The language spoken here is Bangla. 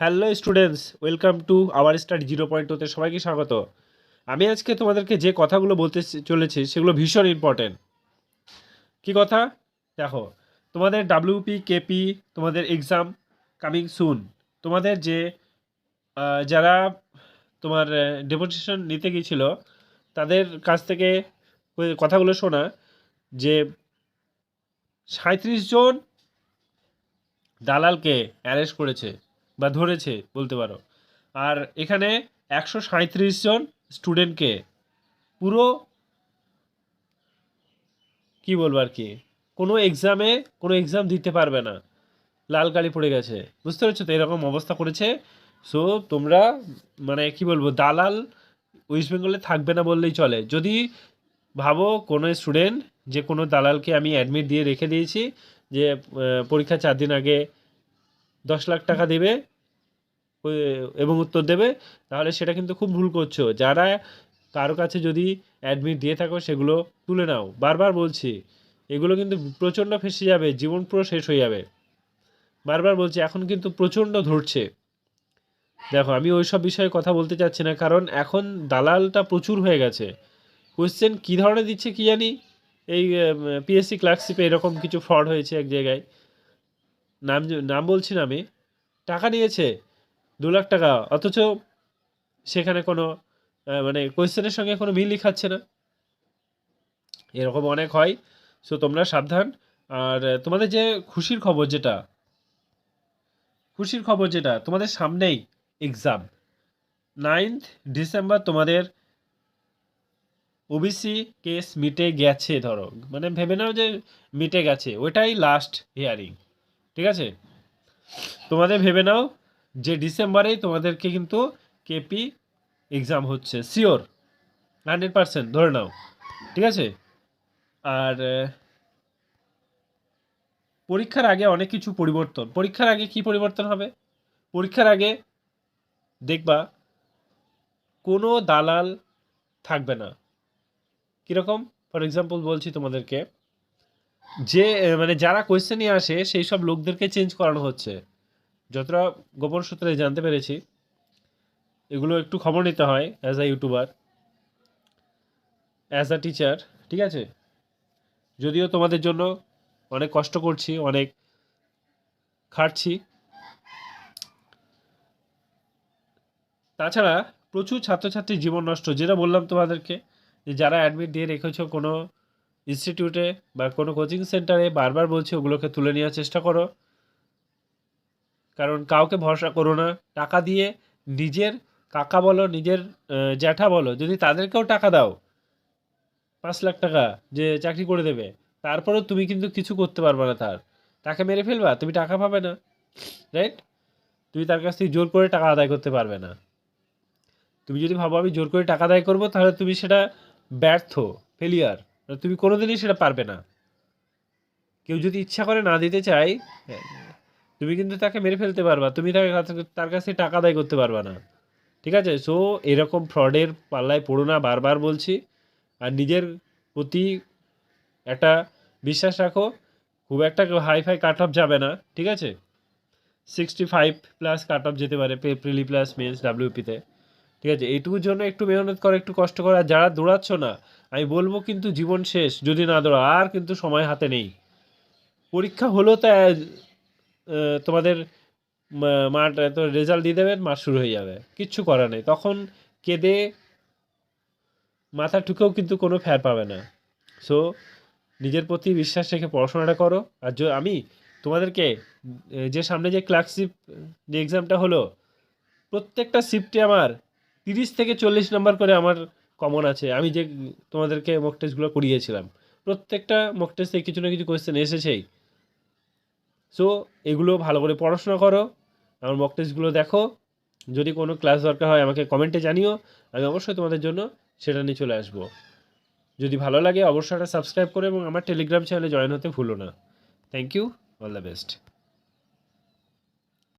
Hello students, welcome to our study zero point ওতে সবাইকে স্বাগত। আমি আজকে তোমাদেরকে যে কথাগুলো বলতে চলেছি সেগুলো ভীষণ ইম্পর্টেন্ট কি কথা? দেখো, তোমাদের ডাব্লিউপি কেপি তোমাদের এক্সাম কামিং সুন তোমাদের যে যারা তোমার ডেপুটেশন নিতে গিয়েছিল, তাদের কাছ থেকে কথাগুলো শোনা যে সাঁত্রিশ জন দালালকে অ্যারেস্ট করেছে। বা ধরেছে, বলতে পারো। আর এখানে একশো সাঁত্রিশ জন স্টুডেন্টকে পুরো কি বলব আর কি, কোনো এক্সামে কোনো এক্সাম দিতে পারবে না। লাল কালি পড়ে গেছে, বুঝতে পারছ তো? এরকম অবস্থা করেছে। সো তোমরা মানে কি বলব, দালাল ওয়েস্ট বেঙ্গলে থাকবে না বললেই চলে। যদি ভাবো কোনো স্টুডেন্ট, যে কোনো দালালকে আমি অ্যাডমিট দিয়ে রেখে দিয়েছি, যে পরীক্ষা চার দিন আগে দশ লাখ টাকা দেবে এবং উত্তর দেবে, তাহলে সেটা কিন্তু খুব ভুল করছ। যারা কারও কাছে যদি অ্যাডমিট দিয়ে থাকো, সেগুলো তুলে নাও। বারবার বলছি, এগুলো কিন্তু প্রচণ্ড ফেসে যাবে, জীবন পুরো শেষ হয়ে যাবে। বারবার বলছি, এখন কিন্তু প্রচণ্ড ধরছে। দেখো, আমি ওই সব বিষয়ে কথা বলতে চাচ্ছি না, কারণ এখন দালালটা প্রচুর হয়ে গেছে। কোয়েশ্চেন কী ধরনের দিচ্ছে কি জানি? এই পিএসসি ক্লার্কশিপে এরকম কিছু ফ্রড হয়েছে এক জায়গায়। নাম নাম বলছি না আমি। টাকা নিয়েছে। দু লাখ টাকা, অথচ সেখানে কোনো মানে কোয়েশ্চেনের সঙ্গে কোনো মিলই খাচ্ছে না। এরকম অনেক হয় সো তোমরা সাবধান। আর তোমাদের যে খুশির খবর যেটা, খুশির খবর যেটা, তোমাদের সামনেই এক্সাম নাইন্থ ডিসেম্বর তোমাদের ওবিসি কেস মিটে গেছে, ধরো। মানে ভেবে নাও যে মিটে গেছে, ওইটাই লাস্ট হিয়ারিং ঠিক আছে? তোমাদের ভেবে নাও যে ডিসেম্বরেই তোমাদেরকে কিন্তু কেপি এক্সাম হচ্ছে শিওর হান্ড্রেড পারসেন্ট ধরে নাও, ঠিক আছে? আর পরীক্ষার আগে অনেক কিছু পরিবর্তন। পরীক্ষার আগে কি পরিবর্তন হবে? পরীক্ষার আগে দেখবা, কোনো দালাল থাকবে না। কীরকম? ফর এক্সাম্পল বলছি তোমাদেরকে, যে মানে যারা কোয়েশ্চেন আসে, সেই সব লোকদেরকে চেঞ্জ করানো হচ্ছে। যতটা গোপন সূত্রে জানতে পেরেছি, এগুলো একটু খবর নিতে হয় as a YouTuber as a teacher ঠিক আছে? যদিও তোমাদের জন্য অনেক কষ্ট করছি, অনেক খাটছি। তাছাড়া প্রচুর ছাত্রছাত্রীর জীবন নষ্ট, যেটা বললাম তোমাদেরকে, যে যারা অ্যাডমিট দিয়ে রেখেছো কোনো ইনস্টিটিউটে বা কোনো কোচিং সেন্টারে বারবার বলছি ওগুলোকে তুলে নেওয়ার চেষ্টা করো। কারণ কাউকে ভরসা করো না। টাকা দিয়ে নিজের কাকা বলো, নিজের জ্যাঠা বলো, যদি তাদেরকেও টাকা দাও, পাঁচ লাখ টাকা যে চাকরি করে দেবে, তারপরেও তুমি কিন্তু কিছু করতে পারবে না তার। তাকে মেরে ফেলবা, তুমি টাকা পাবে না রাইট তুমি তার কাছ থেকে জোর করে টাকা আদায় করতে পারবে না। তুমি যদি ভাবো আমি জোর করে টাকা আদায় করব, তাহলে তুমি সেটা ব্যর্থ ফেলিয়ার তুমি কোনোদিনই সেটা পারবে না। কেউ যদি ইচ্ছা করে না দিতে চায় তুমি কিন্তু তাকে মেরে ফেলতে পারবা। তুমি তাকে তার কাছে টাকা আদায় করতে পারবা না। ঠিক আছে? সো এরকম ফ্রডের পাল্লায় পড়ো না। বারবার বলছি, আর নিজের প্রতি একটা বিশ্বাস রাখো, খুব একটা হাই ফাই কাট অফ যাবে না। ঠিক আছে? Sixty five plus cut off যেতে পারে প্রিলি প্লাস মেন্স ডাব্লিউপিতে ঠিক আছে? এইটুকুর জন্য একটু মেহনত করো, একটু কষ্ট করো। আর যারা দৌড়াচ্ছ না, আমি বলব কিন্তু জীবন শেষ, যদি না দৌড়া আর কিন্তু সময় হাতে নেই। পরীক্ষা হলো তা তোমাদের মাঠ এত রেজাল্ট দিয়ে দেবেন মাঠ শুরু হয়ে যাবে। কিচ্ছু করার নেই। তখন কেঁদে মাথা ঠুকেও কিন্তু কোনো ফের পাবে না। সো নিজের প্রতি বিশ্বাস রেখে পড়াশোনাটা করো। আর আমি তোমাদেরকে যে সামনে যে ক্লার্কশিপ যে এক্সামটা হলো, প্রত্যেকটা শিফটে আমার তিরিশ থেকে চল্লিশ নাম্বার করে আমার কমন আছে। আমি যে তোমাদেরকে মক টেস্টগুলো করিয়েছিলাম, প্রত্যেকটা মক টেস্টে কিছু না কিছু কোয়েশ্চেন এসেছেই। সো এগুলো ভালো করে পড়াশোনা করো। আমার মক টেস্টগুলো দেখো। যদি কোনো ক্লাস দরকার হয়, আমাকে কমেন্টে জানিও। আমি অবশ্যই তোমাদের জন্য সেটা নিয়ে চলে আসব। যদি ভালো লাগে, অবশ্যই একটা সাবস্ক্রাইব করো এবং আমার টেলিগ্রাম চ্যানেলে জয়েন হতে ভুলো না। Thank you all the best